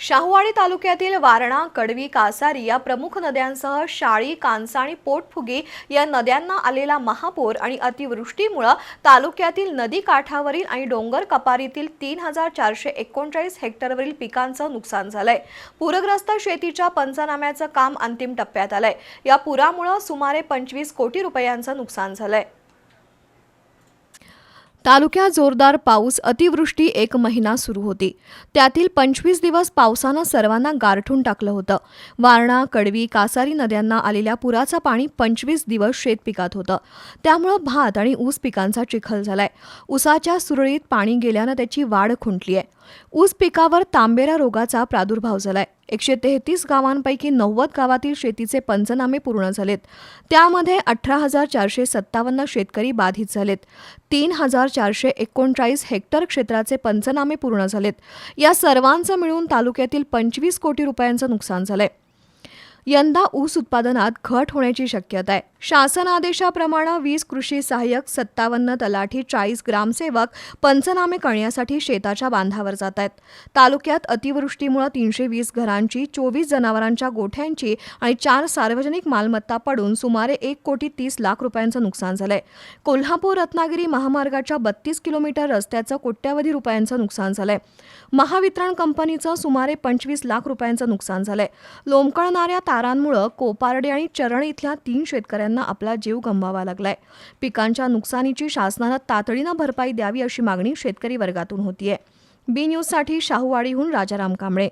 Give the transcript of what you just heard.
शाहूवाडी तालुक्यातील वारणा कडवी कासारी या प्रमुख नद्यांसह शाळी कांसा आणि पोटफुगी या नद्यांना आलेला महापूर आणि अतिवृष्टीमुळे तालुक्यातील नदी काठावरील आणि डोंगर कपारीतील तीन हजार चारशे एकोणचाळीस हेक्टरवरील पिकांचं नुकसान झालंय. पूरग्रस्त शेतीच्या पंचनाम्याचं काम अंतिम टप्प्यात आलंय. या पुरामुळे सुमारे पंचवीस कोटी रुपयांचं नुकसान झालंय. तालुक्यात जोरदार पाऊस अतिवृष्टी एक महिना सुरू होती. त्यातील पंचवीस दिवस पावसानं सर्वांना गारठून टाकलं होतं. वारणा कडवी कासारी नद्यांना आलेल्या पुराचं पाणी पंचवीस दिवस शेतपिकात होतं. त्यामुळं भात आणि ऊस पिकांचा चिखल झालाय. ऊसाच्या सुरळीत पाणी गेल्यानं त्याची वाढ खुंटली आहे ऊस पिकावर तांबेरा रोगाचा प्रादुर्भाव झालाय. एकशे तेहतीस गावांपैकी नव्वद गावातील शेतीचे पंचनामे पूर्ण झालेत. त्यामध्ये अठरा हजार चारशे सत्तावन्न शेतकरी बाधित झालेत. तीन हजार चारशे एकोणचाळीस हेक्टर क्षेत्राचे पंचनामे पूर्ण झालेत. या सर्वांचं मिळून तालुक्यातील पंचवीस कोटी रुपयांचं नुकसान झालंय. यंदा ऊस उत्पादनात घट होण्याची शक्यता आहे. शासन आदेशाप्रमाणे वीस कृषी सहाय्यक सत्तावन्न तलाठी चाळीस ग्रामसेवक पंचनामे करण्यासाठी शेताच्या बांधावर जात आहेत. तालुक्यात अतिवृष्टीमुळे तीनशे वीस घरांची चोवीस जनावरांच्या गोठ्यांची आणि चार सार्वजनिक मालमत्ता पडून सुमारे एक कोटी तीस लाख रुपयांचं नुकसान झालंय. कोल्हापूर रत्नागिरी महामार्गाच्या बत्तीस किलोमीटर रस्त्याचं कोट्यावधी रुपयांचं नुकसान झालंय. महावितरण कंपनीचं सुमारे पंचवीस लाख रुपयांचं नुकसान झालंय. लोंबकळणाऱ्या तारांमुळं कोपारडे आणि चरण इथल्या तीन शेतकऱ्यांना आपला जीव गमवावा लागलाय. पिकांच्या नुकसानीची शासनानं तातडीनं भरपाई द्यावी अशी मागणी शेतकरी वर्गातून होतीये. बी न्यूजसाठी शाहूवाडीहून राजाराम कांबळे.